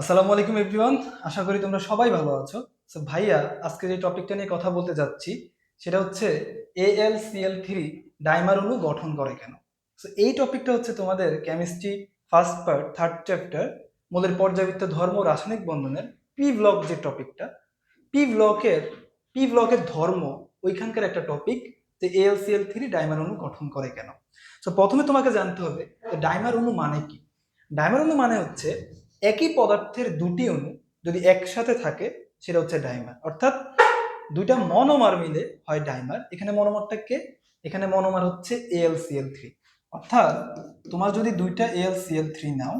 আসসালামু আলাইকুম এভরিওয়ান, আশা করি তোমরা সবাই ভালো আছো। সো ভাইয়া আজকে যে টপিকটা নিয়ে কথা বলতে যাচ্ছি, সেটা হচ্ছে এএল সিএল থ্রি ডাইমার অণু গঠন করে কেন? সো এই টপিকটা হচ্ছে তোমাদের chemistry first part third chapter মূলের পর্যাবৃত্ত ধর্ম রাসায়নিক বন্ধনের পি ব্লক যে টপিকটা পি ব্লকের পি ব্লকের ধর্ম, ওইখানকার একটা টপিক যে এএল সিএল থ্রি ডাইমার অণু গঠন করে কেন? সো প্রথমে তোমাকে জানতে হবে ডাইমার অণু মানে কি? ডাইমার অণু মানে হচ্ছে একই পদার্থের দুটি অণু যদি একসাথে থাকে, সেটা হচ্ছে ডাইমার। অর্থাৎ দুইটা মনোমার মিলে হয় ডাইমার। এখানে মনোমারটা কে? এখানে মনোমার হচ্ছে এএলসিএল থ্রি অর্থাৎ তোমার যদি দুইটা এএলসিএল থ্রি নাও,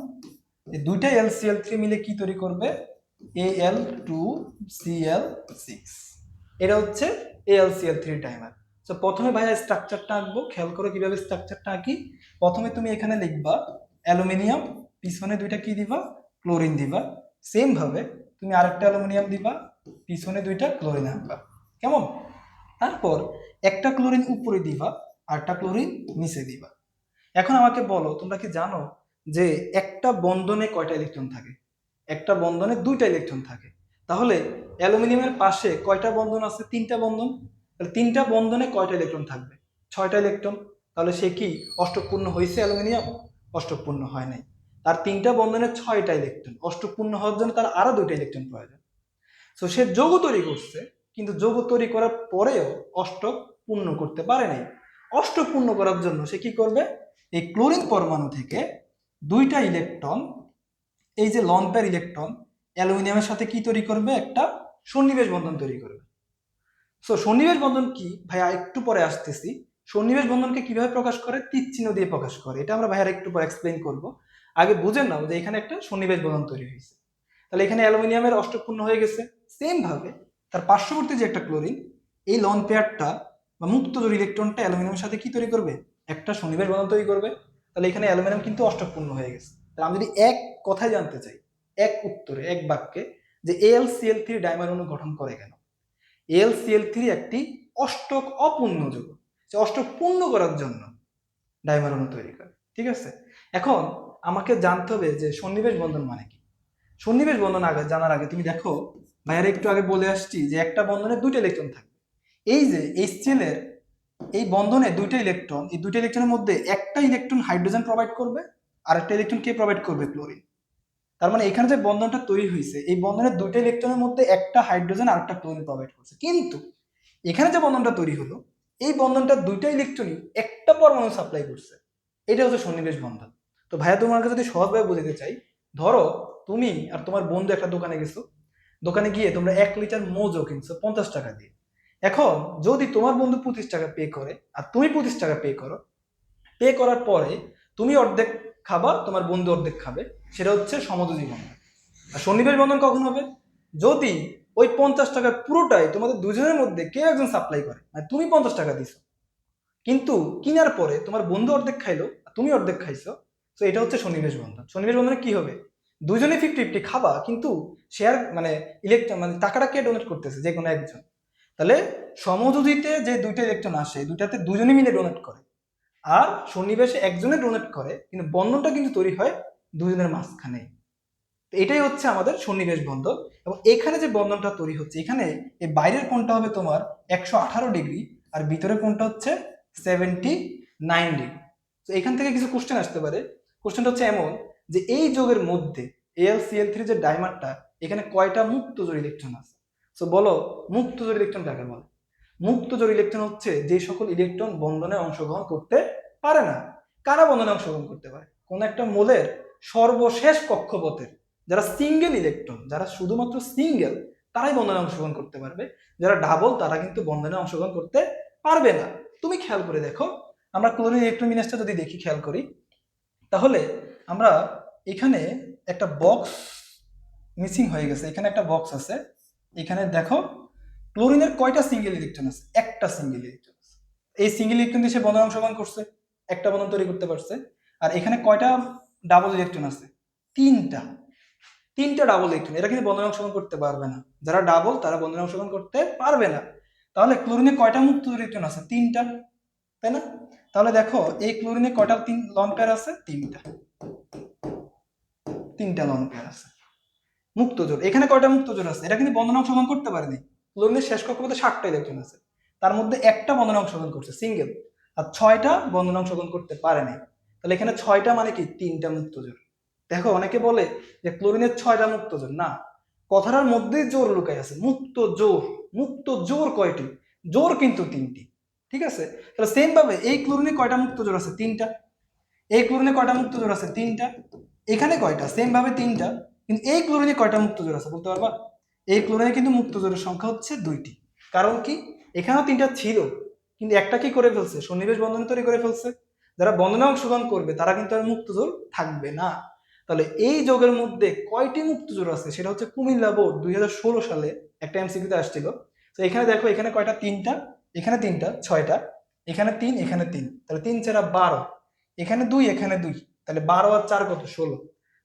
এই দুইটা এলসিএল থ্রি মিলে কি তৈরি করবে? এএল টু সিএল সিক্স এটা হচ্ছে এএলসিএল থ্রি ডাইমার। তো প্রথমে ভাইয়া স্ট্রাকচারটা আঁকবো। খেয়াল করো কীভাবে স্ট্রাকচারটা আঁকি। প্রথমে তুমি এখানে লিখবা, অ্যালুমিনিয়াম, পিছনে দুইটা কি দিবা? ক্লোরিন দিবা। সেম ভাবে তুমি আরেকটা অ্যালুমিনিয়াম দিবা, পিছনে দুইটা ক্লোরিন আনবা। কেমন? তারপর একটা ক্লোরিন উপরে দিবা, আরেকটা ক্লোরিন নিচে দিবা। এখন আমাকে বলো, তোমরা কি জানো যে একটা বন্ধনে কয়টা ইলেকট্রন থাকে? একটা বন্ধনে দুইটা ইলেকট্রন থাকে। তাহলে অ্যালুমিনিয়ামের পাশে কয়টা বন্ধন আছে? তিনটা বন্ধন। তাহলে তিনটা বন্ধনে কয়টা ইলেকট্রন থাকবে? ছয়টা ইলেকট্রন। তাহলে সে কি অষ্টপূর্ণ হয়েছে অ্যালুমিনিয়াম? অষ্টপূর্ণ হয় নাই। তার তিনটা বন্ধনের ছয়টা ইলেকট্রন অষ্টপূর্ণ হওয়ার জন্য তার আরও দুইটা ইলেকট্রন প্রয়োজন সো সে যৌগ তৈরি করছে, কিন্তু যৌগ তৈরি করার পরেও অষ্ট পূর্ণ করতে পারে নাই। অষ্টক পূর্ণ করার জন্য সে কি করবে? এই ক্লোরিন পরমাণু থেকে দুইটা ইলেকট্রন, এই যে লন পেয়ার ইলেকট্রন, অ্যালুমিনিয়ামের সাথে কি তৈরি করবে? একটা সন্নিবেশ বন্ধন তৈরি করবে। সো সন্নিবেশ বন্ধন কি? ভাইয়া, একটু পরে আসতেছি। সন্নিবেশ বন্ধনকে কীভাবে প্রকাশ করে? তীর চিহ্ন দিয়ে প্রকাশ করে। এটা আমরা ভাইয়ার একটু পরে এক্সপ্লেইন করব। আগে বুঝেন নাও যে এখানে একটা সন্নিবেশ বন্ধন তৈরি হয়েছে। তাহলে এখানে অ্যালুমিনিয়ামের অষ্টপূর্ণ হয়ে গেছে। সেম ভাবে তার পার্শ্ববর্তী যে একটা ক্লোরিন এই লন পেয়ারটা বা মুক্ত জোর ইলেকট্রনটা অ্যালুমিনিয়ামের সাথে কি তৈরি করবে? একটা সন্নিবেশ বন্ধন তৈরি করবে। তাহলে এখানে অ্যালুমিনিয়াম কিন্তু অষ্টপূর্ণ হয়ে গেছে। তাহলে আমি যদি এক কথায় জানতে চাই, এক উত্তরে, এক বাক্যে, যে এল সিএল থ্রি ডাইমার অণু গঠন করে কেন? এল সিএল থ্রি একটি অষ্টক অপূর্ণ যৌগ। সে অষ্টক পূর্ণ করার জন্য ডাইমার অণু তৈরি করে। ঠিক আছে? এখন আমাকে জানতে হবে যে সন্নিবেশ বন্ধন মানে কি? সন্নিবেশ বন্ধন আগে জানার আগে তুমি দেখো, ভাইয়ার একটু আগে বলে আসছি যে একটা বন্ধনে দুইটা ইলেকট্রন থাকবে। এই যে এর এই বন্ধনে দুইটা ইলেকট্রন এই দুইটা ইলেকট্রনের মধ্যে একটা ইলেকট্রন হাইড্রোজেন প্রোভাইড করবে, আর একটা ইলেকট্রন কে প্রোভাইড করবে? ক্লোরিন তার মানে এখানে যে বন্ধনটা তৈরি হয়েছে, এই বন্ধনের দুইটা ইলেকট্রনের মধ্যে একটা হাইড্রোজেন আর একটা ক্লোরিন প্রোভাইড করছে। কিন্তু এখানে যে বন্ধনটা তৈরি হলো, এই বন্ধনটা দুইটা ইলেকট্রনই একটা পরমাণু সাপ্লাই করছে। এটা হচ্ছে সন্নিবেশ বন্ধন। তো ভাইয়া তোমার কাছে যদি সহজভাবে বোঝাতে চাই, ধরো তুমি আর তোমার বন্ধু একটা দোকানে গেছো, দোকানে গিয়ে তোমরা এক লিটার মোজো কিনছো পঞ্চাশ টাকা দিয়ে। এখন যদি তোমার বন্ধু পঁচিশ টাকা পে করে আর তুমি পঁচিশ টাকা পে করো পে করার পরে তুমি অর্ধেক খাবা, তোমার বন্ধু অর্ধেক খাবে, সেটা হচ্ছে সমযোজী বন্ধন। আর সন্নিবেশ বন্ধন কখন হবে? যদি ওই পঞ্চাশ টাকার পুরোটাই তোমাদের দুজনের মধ্যে কেউ একজন সাপ্লাই করে মানে তুমি পঞ্চাশ টাকা দিছো, কিন্তু কেনার পরে তোমার বন্ধু অর্ধেক খাইলো তুমি অর্ধেক খাইছো তো এটা হচ্ছে সন্নিবেশ বন্ধন। সন্নিবেশ বন্ধনে কি হবে? দুজনে ফিফটি ফিফটি খাবা, কিন্তু শেয়ার মানে ইলেকট্রন মানে টাকাটা কে ডোনেট করতেছে? যে কোনো একজন। তাহলে সমযোজিতে যে দুইটা ইলেকট্রন আসে দুইটাতে দুজনে মিলে ডোনেট করে। আর সন্নিবেশে একজনে ডোনেট করে, কিন্তু বন্ধনটা কিন্তু তৈরি হয় দুজনের মাঝখানে। এটাই হচ্ছে আমাদের সন্নিবেশ বন্ধন। এবং এখানে যে বন্ধনটা তৈরি হচ্ছে, এখানে এই বাইরের কোণটা হবে তোমার একশো আঠারো ডিগ্রি, আর ভিতরের কোণটা হচ্ছে সেভেন্টি নাইন ডিগ্রি। তো এখান থেকে কিছু কোশ্চেন আসতে পারে। কোশ্চেনটা হচ্ছে এমন যে এই যোগের মধ্যে এল সিএল থ্রি যে ডাইমারটা এখানে কয়টা মুক্ত জোর ইলেকট্রন আছে? সো বলো, মুক্ত জোর ইলেকট্রন কাকে বলে? মুক্ত জোর ইলেকট্রন হচ্ছে যে সকল ইলেকট্রন বন্ধনে অংশগ্রহণ করতে পারে না। কারা বন্ধনে অংশগ্রহণ করতে পারে? কোন একটা মোলের সর্বশেষ কক্ষপথের, যারা সিঙ্গেল ইলেকট্রন যারা শুধুমাত্র সিঙ্গেল তারাই বন্ধনে অংশগ্রহণ করতে পারবে। যারা ডাবল তারা কিন্তু বন্ধনে অংশগ্রহণ করতে পারবে না। তুমি খেয়াল করে দেখো, আমরা ক্লোরিন ইলেকট্রোমিনাসটা যদি দেখি, খেয়াল করি তাহলে আমরা এখানে একটা বক্স মিসিং হয়ে গেছে। এখানে একটা বক্স আছে। এখানে দেখো ক্লোরিনের কয়টা সিঙ্গেল ইলেকট্রন আছে? একটা সিঙ্গেল ইলেকট্রন এই সিঙ্গেল ইলেকট্রন দিয়ে সে বন্ধন অংশগ্রহণ করছে, একটা বন্ধন তৈরি করতে পারছে। আর এখানে কয়টা ডাবল ইলেকট্রন আছে? তিনটা। তিনটা ডাবল ইলেকট্রন এরা কিন্তু বন্ধন অংশগ্রহণ করতে পারবে না। যারা ডাবল তারা বন্ধন অংশগ্রহণ করতে পারবে না। তাহলে ক্লোরিনে কয়টা মুক্ত ইলেকট্রন আছে? তিনটা। তাই না? তাহলে দেখো, এই ক্লোরিনে কয়টা তিন লন পেয়ার আছে? তিনটা। তিনটা লন পেয়ার আছে। মুক্ত জোর এখানে কয়টা মুক্ত জোর আছে? এটা কিন্তু বন্ধন অংশগ্রহণ করতে পারেনি। ক্লোরিনের শেষ কক্ষপথে ষাটটা ইলেকট্রন আছে। তার মধ্যে একটা বন্ধন অংশগ্রহণ করছে সিঙ্গেল আর ছয়টা বন্ধন অংশগ্রহণ করতে পারেনি তাহলে এখানে ছয়টা মানে কি? তিনটা মুক্ত জোর দেখো, অনেকে বলে যে ক্লোরিনের ছয়টা মুক্ত জোর না। কথাটার মধ্যেই জোর লুকাই আছে। মুক্ত জোর। মুক্ত জোর কয়টি? জোর কিন্তু তিনটি। ঠিক আছে? তাহলে সেম ভাবে এই ক্লোরিনে কয়টা মুক্ত জোর আছে? তিনটা। এই ক্লোরিনে কয়টা মুক্ত জোর আছে? তিনটা। এখানে কয়টা? সেম ভাবে তিনটা। কিন্তু এই ক্লোরিনে কয়টা মুক্ত জোর আছে বলতে পারবা? এই ক্লোরিনে কিন্তু মুক্ত জোরের সংখ্যা হচ্ছে দুইটি। কারণ কি? এখানেও তিনটা ছিল। কিন্তু একটা কি করে ফেলছে? সন্নিবেশ বন্ধন তৈরি করে ফেলছে। যারা বন্ধনে অংশগ্রহণ করবে, তারা কিন্তু আর মুক্ত জোর থাকবে না। তাহলে এই যোগের মধ্যে কয়টি মুক্ত জোর আছে? সেটা হচ্ছে কুমিল্লা বোর্ড দুই হাজার ষোলো সালে একটা এমসিকিউতে আসছিল। তো এখানে দেখো, এখানে কয়টা? তিনটা। এখানে তিনটা, ছয়টা, এখানে তিন এখানে তিন। তাহলে তিন চারা বারো। এখানে দুই এখানে দুই। তাহলে বারো আর চার কত? ষোলো।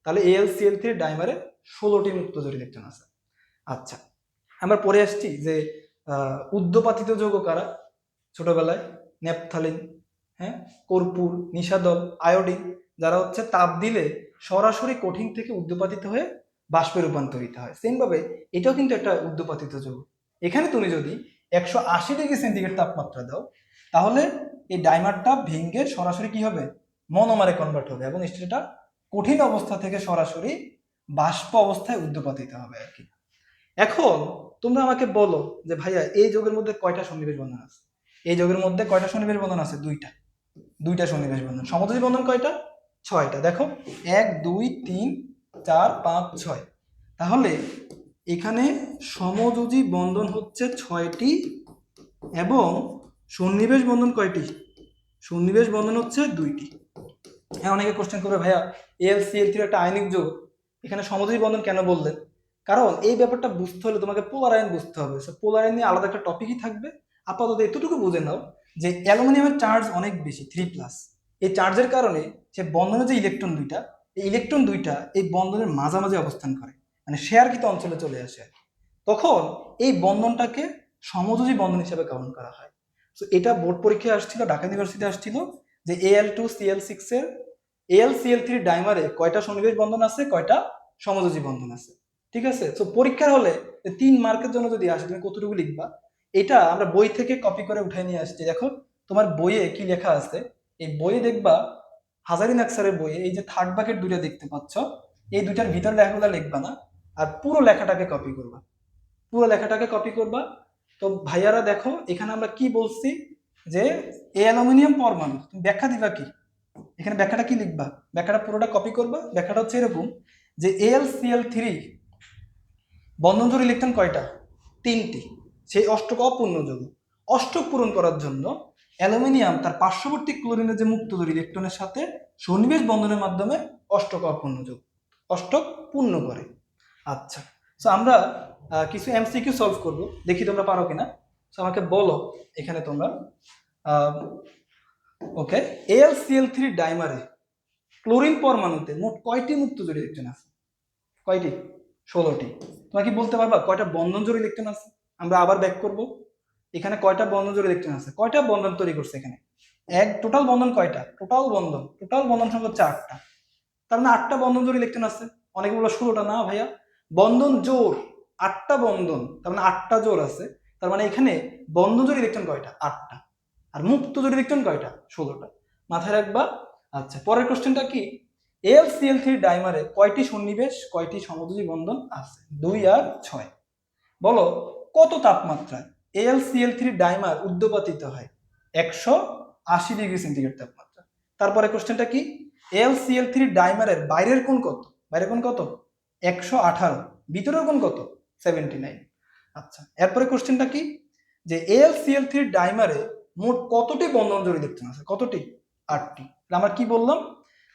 তাহলে এল সি এল থ্রি ডাইমারে ষোলোটি মুক্ত জোর ইলেকট্রন আছে আচ্ছা আমরা পরে আসছি যে উদ্যপাতিত যৌগ কারা? ছোটবেলায় নেপথালিন হ্যাঁ? কর্পূর, নিশাদল, আয়োডিন, যারা হচ্ছে তাপ দিলে সরাসরি কঠিন থেকে উদ্যপাতিত হয়ে বাষ্পে রূপান্তরিত হয়। সেমভাবে এটাও কিন্তু একটা উদ্যপাতিত যৌগ। এখানে তুমি যদি একশো আশি ডিগ্রি সেন্টিগ্রেড তাপমাত্রা দাও, তাহলে এই ডাইমারটা ভেঙ্গে সরাসরি কি হবে? মনোমারে কনভার্ট হবে এবং সেটা কঠিন অবস্থা থেকে সরাসরি বাষ্প অবস্থায় উদ্যপাতিত হবে আর কি। এখন তোমরা আমাকে বলো যে ভাইয়া এই যোগের মধ্যে কয়টা সন্নিবেশ বন্ধন আছে? এই যোগের মধ্যে কয়টা সন্নিবেশ বন্ধন আছে? দুইটা। দুইটা সন্নিবেশ বন্ধন। সমযোজী বন্ধন কয়টা? ছয়টা। দেখো, এক, দুই, তিন, চার, পাঁচ, ছয়। তাহলে এখানে সমযোজী বন্ধন হচ্ছে ছয়টি এবং সন্নিবেশ বন্ধন কয়টি? সন্নিবেশ বন্ধন হচ্ছে দুইটি। হ্যাঁ অনেকে কোশ্চেন করবে, ভাইয়া এল সি এল থ্রি একটা আইনিক যোগ, এখানে সমযোজী বন্ধন কেন বললেন? কারণ এই ব্যাপারটা বুঝতে হলে তোমাকে পোলার আইন বুঝতে হবে। পোলার আইন নিয়ে আলাদা একটা টপিকই থাকবে। আপাতত এতটুকু বুঝে নাও যে অ্যালুমিনিয়ামের চার্জ অনেক বেশি থ্রি প্লাস এই চার্জের কারণে সে বন্ধনের যে ইলেকট্রন দুইটা, এই ইলেকট্রন দুইটা এই বন্ধনের মাঝামাঝি অবস্থান করে। মানে শেয়ারকৃত অঞ্চলে চলে আসে, তখন এই বন্ধনটাকে সমযোজী বন্ধন হিসেবে গ্রহণ করা হয়। তো এটা বোর্ড পরীক্ষায় আসছিল, ঢাকা ইউনিভার্সিটি আসছিল যে A L two CL six এর এল সিএল থ্রি ডাইমারে কয়টা সন্নিবেশ বন্ধন আছে, কয়টা সমযোজী বন্ধন আছে। ঠিক আছে? তো পরীক্ষার হলে তিন মার্কের জন্য যদি আসে, তুমি কতটুকু লিখবা? এটা আমরা বই থেকে কপি করে উঠে নিয়ে আসছি। দেখো, তোমার বইয়ে কি লেখা আছে? এই বইয়ে দেখবা হাজারি নাকসারের বইয়ে এই যে থার্ড বাকেট দুইটা দেখতে পাচ্ছ, এই দুইটার ভিতর লেখাগুলো লিখবা না। আর পুরো লেখাটাকে কপি করবা। পুরো লেখাটাকে কপি করবা। তো ভাইয়ারা দেখো, এখানে আমরা কি বলছি? যে এই অ্যালুমিনিয়াম পরমাণু ব্যাখ্যা দিবা কি? এখানে ব্যাখ্যাটা কি লিখবা? ব্যাখ্যাটা পুরোটা কপি করবা। ব্যাখ্যাটা হচ্ছে এরকম যে এল সিএল থ্রি বন্ধনজোড় ইলেকট্রন কয়টা? তিনটি। সেই অষ্টক অপূর্ণ যৌগ। অষ্টক পূরণ করার জন্য অ্যালুমিনিয়াম তার পার্শ্ববর্তী ক্লোরিনের যে মুক্ত জোড় ইলেকট্রনের সাথে সন্নিবেশ বন্ধনের মাধ্যমে অষ্টক অপূর্ণ যৌগ, অষ্টক পূর্ণ করে। আচ্ছা। সো আমরা কিছু এমসিকিউ সলভ করব। দেখি তোমরা পারো কিনা। সো আমাকে বলো এখানে তোমরা। ওকে। এল সিএল থ্রি ডাইমারে ক্লোরিন পরমাণুতে মোট কয়টি মুক্ত জোড় ইলেকট্রন আছে? কয়টি? ষোলোটি। তোমরা কি বলতে পারবা? কয়টা বন্ধন জোড় ইলেকট্রন আছে? আমরা আবার ব্যাক করব। এখানে কয়টা বন্ধন জোড় ইলেকট্রন আছে? কয়টা বন্ধন তৈরি করছে এখানে? এক টোটাল বন্ধন কয়টা? টোটাল বন্ধন। টোটাল বন্ধন সংখ্যা আটটা তার মানে আটটা বন্ধন জোড় ইলেকট্রন আছে। অনেকে বলো ষোলোটা না ভাইয়া। বন্ধন জোর, আটটা বন্ধন, তার মানে আটটা জোর আছে, তার মানে এখানে বন্ধন জোড় ইলেকট্রন কয়টা? আটটা। আর মুক্ত জোড় ইলেকট্রন কয়টা? ষোলোটা। মাথায় রাখবা। আচ্ছা পরের কোশ্চেনটা কি? এল সিএল থ্রি ডাইমারে কয়টি সন্নিবেশ, কয়টি সমযোজী বন্ধন আছে? দুই আর ছয়। বলো, কত তাপমাত্রায় L C L three dimer উদ্যোপাতিত হয়? একশো আশি ডিগ্রি সেন্টিগ্রেড তাপমাত্রা। তারপরে কোশ্চেনটা কি? এল সিএল থ্রি ডাইমারের বাইরের কোন কত? বাইরের কোন কত? একশো আঠারো। ভিতরের কোণ কত? সেভেন্টি নাইন আচ্ছা এরপরে কোশ্চেনটা কি? যে এল সিএল থ্রি ডাইমারে মোট কতটি বন্ধন জোড় ইলেকট্রন আছে? কতটি? আটটি। আমরা কি বললাম?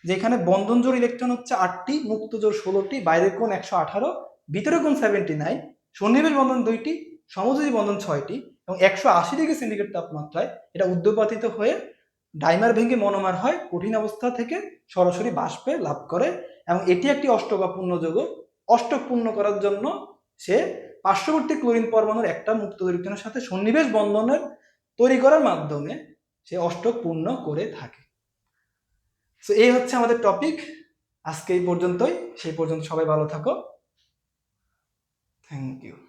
যে এখানে বন্ধন জোড় ইলেকট্রন হচ্ছে আটটি, মুক্ত জোড় ষোলোটি, বাইরের কোণ একশো আঠারো ভিতরে কোণ সেভেন্টি নাইন সন্নিবেশ বন্ধন দুইটি, সমযোজী বন্ধন ছয়টি এবং একশো আশি ডিগ্রি সেন্টিগ্রেড তাপমাত্রায় এটা উদ্যোগপাতিত হয়ে ডাইমার ভেঙে মনোমার হয়, কঠিন অবস্থা থেকে সরাসরি বাষ্পে লাভ করে এবং এটি একটি অষ্টক বা যৌগ। অষ্টক পূর্ণ করার জন্য সে পার্শ্ববর্তী ক্লোরিন পরমাণুর একটা মুক্ত দরিদ্রের সাথে সন্নিবেশ বন্ধনের তৈরি করার মাধ্যমে সে অষ্টক পূর্ণ করে থাকে। তো এই হচ্ছে আমাদের টপিক আজকে এই পর্যন্তই। সেই পর্যন্ত সবাই ভালো থাকো। Thank you